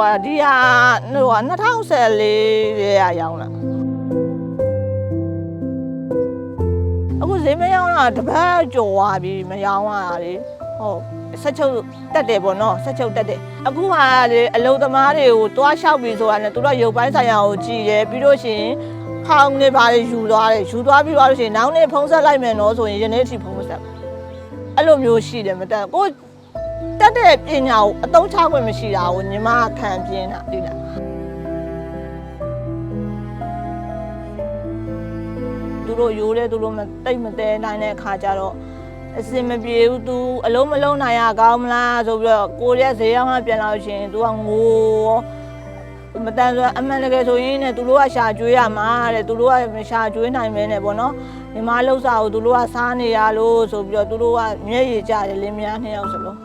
ဟိုဒီဟာဟို2014ရေရရောင်းလာအခုဈေးမရောင်းတာတပတ်ကျော်သွားပြီမရောင်းရတာလေဟုတ်ဆက်ချုပ်တက်တယ်ပေါ့နော်ဆက်ချုပ်တက်တယ်အခုဟာလေအလုံသမားတွေကိုတွားလျှောက်ပြီဆိုတာနဲ့သူတို့ရုပ်ပိုင်းဆိုင်ရာကိုကြည်တယ်ပြီးလို့ရှိရင်ဖောင်းနေပါလေယူသွားတယ်ယူသွားပြီးသွားလို့ရှိရင်နောက်နေ့ဖုံးဆက်လိုက်မယ်နော်ဆိုရင်ယနေ့အထိဖုံးမဆက်ဘူးအဲ့လိုမျိုးရှိတယ်မတက်ကို တက်တဲ့ပညာကိုအသုံးချခွင့်မရှိတာကိုညီမခံပြင်းတာဒီလားသူတို့ရိုးတယ်သူတို့မတိတ်မတဲနိုင်တဲ့အခါကျတော့အစင်မပြေဘူး तू အလုံးမလုံးနိုင်ရကောင်းမလားဆိုပြီးတော့ကိုရက်ဈေးရောက်မှပြန်လာလို့ရှိရင် तू ကငိုရောမတန်ဆိုအမှန်တကယ်ဆိုရင်ねသူတို့ကရှာကျွေးရမှာတဲ့သူတို့ကမရှာကျွေးနိုင်မဲနဲ့ပေါ့နော်ညီမလှုပ်စာကိုသူတို့ကစားနေရလို့ဆိုပြီးတော့သူတို့ကမျက်ရည်ကျတယ်လင်းများနှစ်ယောက်စလုံး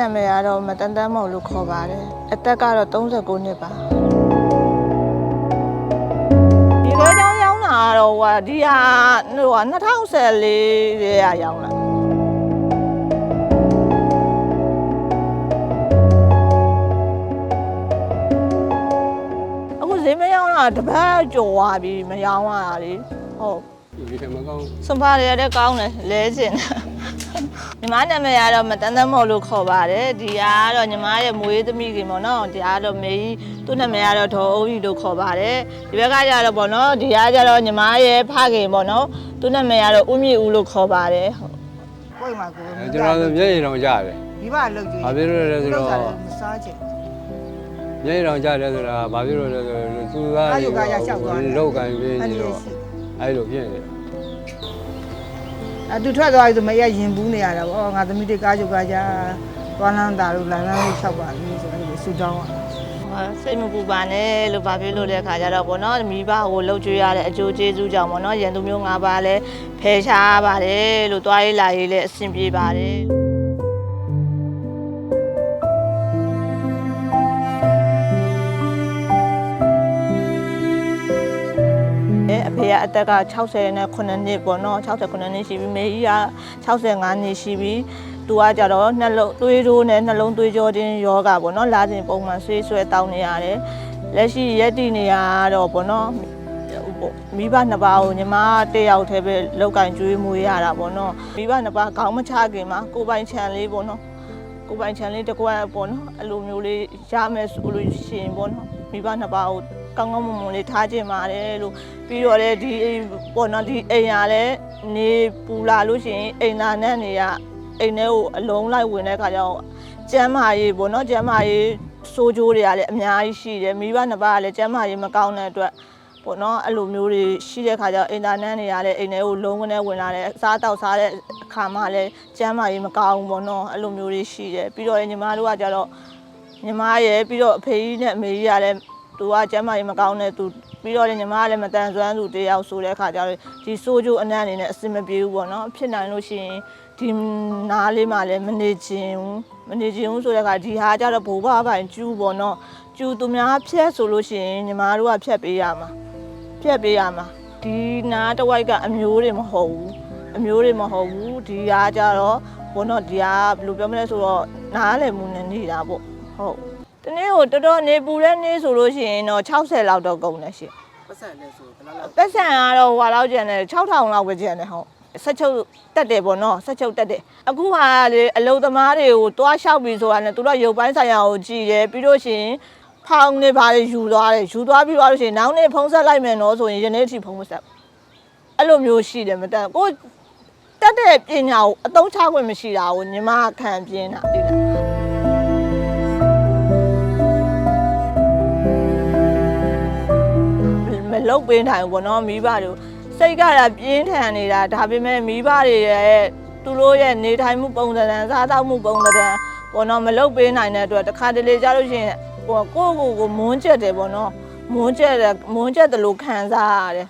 နာမည်ကတော့မတန်တန်းမော်လို့ခေါ်ပါတယ်အသက်ကတော့39နှစ်ပါဒီလိုကြောင်းရောင်းတာကတော့ဟိုဒီဟာဟို2014ရေရရောင်းလာအခုဈေးမရောင်းတာတပတ်ကျော်သွားပြီမရောင်းရတာလေဟုတ်ဒီထဲမှာကောင်းစွန်ပါရတဲ့ကောင်းတယ်လဲစင် ညီမနာမည်ကတော့မတန်းတန်းမော်လို့ခေါ်ပါတယ်ဒီကတော့ညီမရဲ့မွေးသမီးခင်ပေါ့နော်ဒီကတော့မေကြီးသူ့နာမည်ကတော့ဒေါ်အိုးကြီးလို့ခေါ်ပါတယ်ဒီဘက်ကကျတော့ပေါ့နော်ဒီကကျတော့ညီမရဲ့ဖခင်ပေါ့နော်သူ့နာမည်ကတော့ဦးမြင့်ဦးလို့ခေါ်ပါတယ်ဟုတ်ကိုယ်မှာကိုယ်အဲကျွန်တော်ဆိုမျက်ရည်တောင်ကြားတယ်မိဘလုတ်ကြည့်ဘာဖြစ်လို့လဲဆိုတော့မစားချင်မျက်ရည်တောင်ကြားတယ်ဆိုတာဘာဖြစ်လို့လဲဆိုတော့သူကအာယုကရလျှောက်သွားတယ်လောက်ကန်ပြင်းအဲ့နေဒီတော့ရှိအဲ့လိုဖြစ်နေတယ် အတူထွက်သွားပြီဆိုမရရင်ဘူးနေရတာပေါ့ငါသမီးတွေကားကြုတ်ကားကြသွားလန်းတာလို့လမ်းလန်းလေးဖြောက်ပါပြီဆိုတော့ဆူတောင်းอ่ะဟာစိတ်မပူပါနဲ့လို့ဘာဖြစ်လို့လဲခါကြတော့ပေါ့နော်မိဘကိုလှုပ်ကြွေးရတဲ့အကျိုးကျေးဇူးကြောင့်ပေါ့နော်ရန်သူမျိုး၅ပါးလဲဖယ်ရှားပါတယ်လို့တွားရေးလာရေးလဲအဆင်ပြေပါတယ် အဲအဖေကအသက်က60နဲ့9နှစ်ပေါ့နော်69နှစ်ရှိပြီမေကြီးက65နှစ်ရှိပြီသူကကြတော့နှလုံးသွေးတိုးနဲ့နှလုံးသွေးကြောတင်းယောဂပေါ့နော်လာစဉ်ပုံမှန်ဆွေးဆွဲတောင်းနေရတယ်လက်ရှိရက်တည်နေရတော့ပေါ့နော်မိဘနှစ်ပါးကိုညီမတယောက်တည်းပဲလောက်ကင်ကျွေးမွေးရတာပေါ့နော်မိဘနှစ်ပါးခေါင်းမချခင်မှာကိုယ်ပိုင်ခြံလေးပေါ့နော်ကိုယ်ပိုင်ခြံလေးတစ်ကွက်ပေါ့နော်အဲ့လိုမျိုးလေးရမယ်ဆိုလို့ရှိရင်ပေါ့နော်မိဘနှစ်ပါးကို ကောင်းကောင်းမွန်မွန်လေးထားခြင်းပါတယ်လို့ပြီးတော့လေဒီပေါ့နော်ဒီအိမ်ရလဲနေပူလာလို့ရှိရင်အိမ်သာနဲ့နေရအိမ်ထဲကိုအလုံးလိုက်ဝင်တဲ့ခါကျတော့ကျမ်းမာရေးပေါ့နော်ကျမ်းမာရေးစိုးကြိုးတွေကလည်းအများကြီးရှိတယ်မိဘနှစ်ပါးကလည်းကျမ်းမာရေးမကောင်းတဲ့အတွက်ပေါ့နော်အဲ့လိုမျိုးတွေရှိတဲ့ခါကျတော့အိမ်သာနဲ့နေရလဲအိမ်ထဲကိုလုံးဝနဲ့ဝင်လာတယ်အစားတောက်စားတဲ့အခါမှလည်းကျမ်းမာရေးမကောင်းဘူးပေါ့နော်အဲ့လိုမျိုးတွေရှိတယ်ပြီးတော့ညီမတို့ကကျတော့ညီမရဲ့ပြီးတော့အဖေကြီးနဲ့အမေကြီးကလည်း သူကကျမ်းမာရေးမကောင်းတဲ့သူပြီးတော့လည်းညီမကလည်းမတန်ဆွမ်းသူတယောက်ဆိုတဲ့အခါကျတော့ဒီစိုးကျိုးအနံ့အနေနဲ့အစင်မပြေဘူးပေါ့နော်ဖြစ်နိုင်လို့ရှိရင်ဒီနားလေးမှလည်းမနေခြင်းဘူးမနေခြင်းဘူးဆိုတဲ့အခါဒီဟာကျတော့ဘိုးဘပိုင်ကျူးပေါ့နော်ကျူးသူများဖြက်ဆိုလို့ရှိရင်ညီမတို့ကဖြက်ပေးရမှာဖြက်ပေးရမှာဒီနားတစ်ဝိုက်ကအမျိုးတွေမဟုတ်ဘူးအမျိုးတွေမဟုတ်ဘူးဒီဟာကျတော့ဘောနော်ဒီဟာဘယ်လိုပြောမလဲဆိုတော့နားလည်းမူနေနေတာပေါ့ဟုတ် တနေ့ကိုတော်တော်နေပူတဲ့နေ့ဆိုလို့ရှိရင်တော့60လောက်တော့ကုန်တယ်ရှင်ပတ်စံလဲဆိုဘယ်လောက်လောက်ပတ်စံကတော့ဟွာလောက်ကျန်တယ်6000လောက်ပဲကျန်တယ်ဟုတ်ဆက်ချုပ်တက်တယ်ပေါ့နော်ဆက်ချုပ်တက်တယ်အခုဟာလေအလုံသမားတွေကိုတွားလျှောက်ပြီးဆိုတာနဲ့သူတို့ရုပ်ပိုင်းဆိုင်ရာကိုကြည်တယ်ပြီးလို့ရှိရင်ဖောင်းနေပါလေယူသွားတယ်ယူသွားပြီးသွားလို့ရှိရင်နောက်နေ့ဖုံးဆက်လိုက်မယ်နော်ဆိုရင်ယနေ့အထိဖုံးမဆက်ဘူးအဲ့လိုမျိုးရှိတယ်မတက်ကိုတက်တဲ့ပညာကိုအသုံးချခွင့်မရှိတာကိုညီမခံပြင်းတာဒီလား လုတ်ပေးနိုင်ဘူးပေါ့နော်မိဘတို့စိတ်ကတာပြင်းထန်နေတာဒါပေမဲ့မိဘတွေရဲ့သူတို့ရဲ့နေထိုင်မှုပုံစံစားသောက်မှုပုံစံပေါ့နော်မလုတ်ပေးနိုင်တဲ့အတွက်တစ်ခါတလေကြားလို့ရှိရင်ကိုကိုယ့်ကိုယ်ကိုမွန်းကျက်တယ်ပေါ့နော်မွန်းကျက်တယ်မွန်းကျက်တယ်လို့ခံစားရတယ်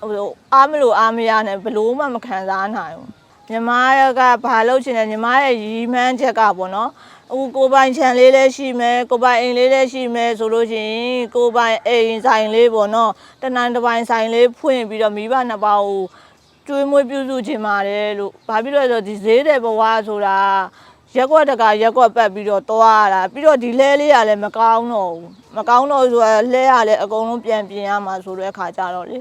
ဟိုအားမလို့အားမရနဲ့ဘလို့မှမခံစားနိုင်ဘူးညီမကဘာလုပ်ချင်လဲညီမရဲ့ရီမှန်းချက်ကပေါ့နော် အခုကိုပိုင်ခြံလေးလည်းရှိမယ်ကိုပိုင်အိမ်လေးလည်းရှိမယ်ဆိုလို့ရှိရင်ကိုပိုင်အိမ်ဆိုင်လေးပေါ့နော်တနန်တစ်ပိုင်းဆိုင်လေးဖွင့်ပြီးတော့မိဘနှစ်ပါးကိုကျွေးမွေးပြုစုခြင်းပါတယ်လို့ဘာဖြစ်လို့လဲဆိုတော့ဒီဈေးတဲ့ဘဝဆိုတာရက်ကွက်တကရက်ကွက်ပတ်ပြီးတော့သွားရတာပြီးတော့ဒီလဲလေးကလည်းမကောင်းတော့ဘူးမကောင်းတော့ဘူးဆိုတာလဲရလည်းအကုန်လုံးပြန်ပြင်ရမှာဆိုတဲ့အခါကြတော့လေ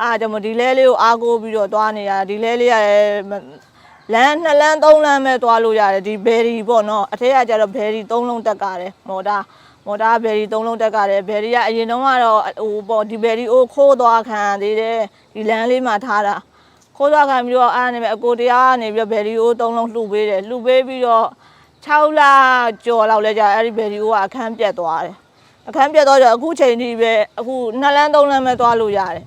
အားကြောင့်မို့ဒီလဲလေးကိုအားကိုးပြီးတော့သွားနေရတာဒီလဲလေးကလည်းမ လမ်းနှစ်လမ်းသုံးလမ်းပဲသွားလို့ရတယ်ဒီဘယ်ရီပေါ့နော်အထက်ကကျတော့ဘယ်ရီသုံးလုံးတက်ကြတယ်မော်တာမော်တာဘယ်ရီသုံးလုံးတက်ကြတယ်ဘယ်ရီကအရင်တုန်းကတော့ဟိုပေါ့ဒီဘယ်ရီအိုးခိုးသွားခံရသေးတယ်ဒီလမ်းလေးမှာထားတာခိုးသွားခံပြီးတော့အားနေပဲအကိုတရားကနေပြီးတော့ဘယ်ရီအိုးသုံးလုံးလှူပေးတယ်လှူပေးပြီးတော့6လကျော်လောက်လဲကြာအဲ့ဒီဘယ်ရီအိုးကအခန်းပြတ်သွားတယ်အခန်းပြတ်သွားကြအခုချိန်ထိပဲအခုနှစ်လမ်းသုံးလမ်းပဲသွားလို့ရတယ်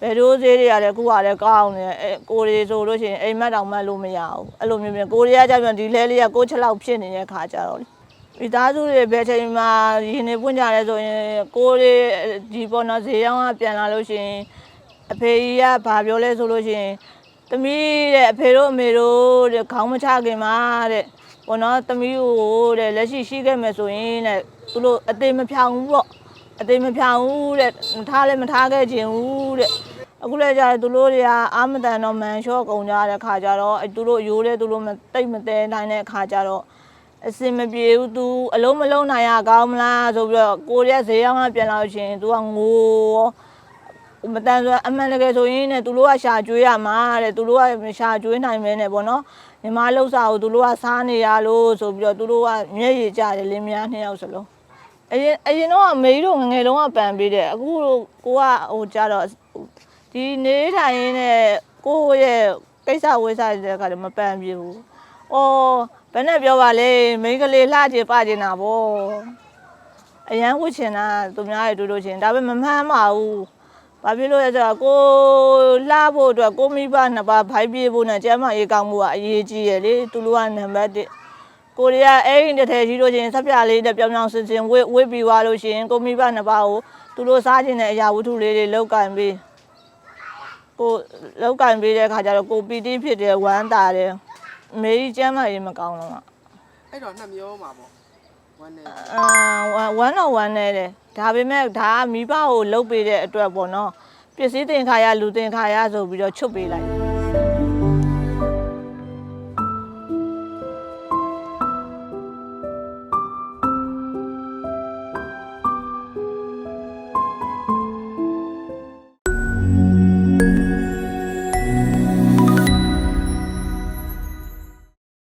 ဘယ်လိုဈေးတွေရတယ်အခုကလည်းကောင်းနေတယ်အဲကိုရီဆိုလို့ရှိရင်အိမ်မက်တောင်မက်လို့မရဘူးအဲ့လိုမျိုးမျိုးကိုရီးယားကြပြန်ဒီလဲလေးကကိုချက်လောက်ဖြစ်နေတဲ့ခါကြတော့လေမိသားစုတွေဘယ်ချိန်မှာရင်းနေပွင့်ကြလဲဆိုရင်ကိုရီဒီပေါ်တော့ဈေးရောင်းကပြန်လာလို့ရှိရင်အဖေကြီးကဘာပြောလဲဆိုလို့ရှိရင်သမီးတဲ့အဖေတို့အမေတို့တဲ့ခေါင်းမချခင်မှာတဲ့ဘောနော်သမီးကိုတဲ့လက်ရှိရှိခဲ့မယ်ဆိုရင်တဲ့သူတို့အသေးမဖြောင်ဘူးပေါ့အသေးမဖြောင်ဘူးတဲ့မထားလည်းမထားခဲ့ခြင်းဘူးတဲ့ အခုလည်းကြာသူတို့တွေကအာမတန်တော့မန်လျှော့ကုန်ကြတဲ့ခါကျတော့အဲသူတို့ရိုးတဲ့သူတို့မတိတ်မတဲနိုင်တဲ့ခါကျတော့အစင်မပြေဘူး तू အလုံးမလုံးနိုင်ရကောင်းမလားဆိုပြီးတော့ကိုရက်ဈေးရောက်မှပြန်လာလို့ရှိရင် तू ကငိုရော မတန်ဆိုအမှန်တကယ်ဆိုရင်ねသူတို့ကရှာကျွေးရမှာတဲ့သူတို့ကမရှာကျွေးနိုင်မဲနဲ့ပေါ့နော်ညီမလှုပ်စာကိုသူတို့ကစားနေရလို့ဆိုပြီးတော့သူတို့ကမျက်ရည်ကျတယ်လင်းများနှစ်ယောက်စလုံးအရင်အရင်တော့အမေကြီးတို့ငယ်ငယ်တုန်းကပန်ပေးတယ်အခုကိုကဟိုကြတော့ ဒီနေထိုင်ရင်းနဲ့ကိုယ့်ရဲ့ကိစ္စဝိစ္စတဲ့ကလည်းမပန်ပြဘူး။အော်ဘယ်နဲ့ပြောပါလဲမိန်းကလေးလှချင်ပချင်တာဗောအရန်ဝှချင်တာသူများရဲ့တို့တို့ချင်းဒါပေမဲ့မမှန်းပါဘူးဘာဖြစ်လို့လဲဆိုတော့ကိုလှဖို့အတွက်ကိုမိဘနှစ်ပါးဖိုက်ပြေးဖို့နဲ့ကျမ်းမာရေးကောင်းမှုကအရေးကြီးရယ်လေသူတို့ကနံပါတ်1ကိုရီးယားအဲ့ဒီတစ်ထည်ရှိလို့ချင်းဆက်ပြလေးနဲ့ပြောင်ပြောင်စင်စင်ဝစ်ဝစ်ပြီးသွားလို့ရှိရင်ကိုမိဘနှစ်ပါးကိုသူတို့စားခြင်းတဲ့အရာဝတ္ထုလေးတွေလောက်ကင်ပြီး ကိုလောက်ကင်ပြီးတဲ့အခါကျတော့ကိုပီတိဖြစ်တယ်ဝမ်းသာတယ်အမေကြီးကျမ်းမာရေးမကောင်းတော့အဲ့တော့နှစ်မျိုးမှာပေါ့ဝမ်းနေအာဝမ်းတော့ဝမ်းနေတယ်ဒါပေမဲ့ဒါကမိဘကိုလှုပ်ပေးတဲ့အတွက်ပေါ့နော်ပစ္စည်းတင်ခါရလူတင်ခါရဆိုပြီးတော့ချုပ်ပေးလိုက်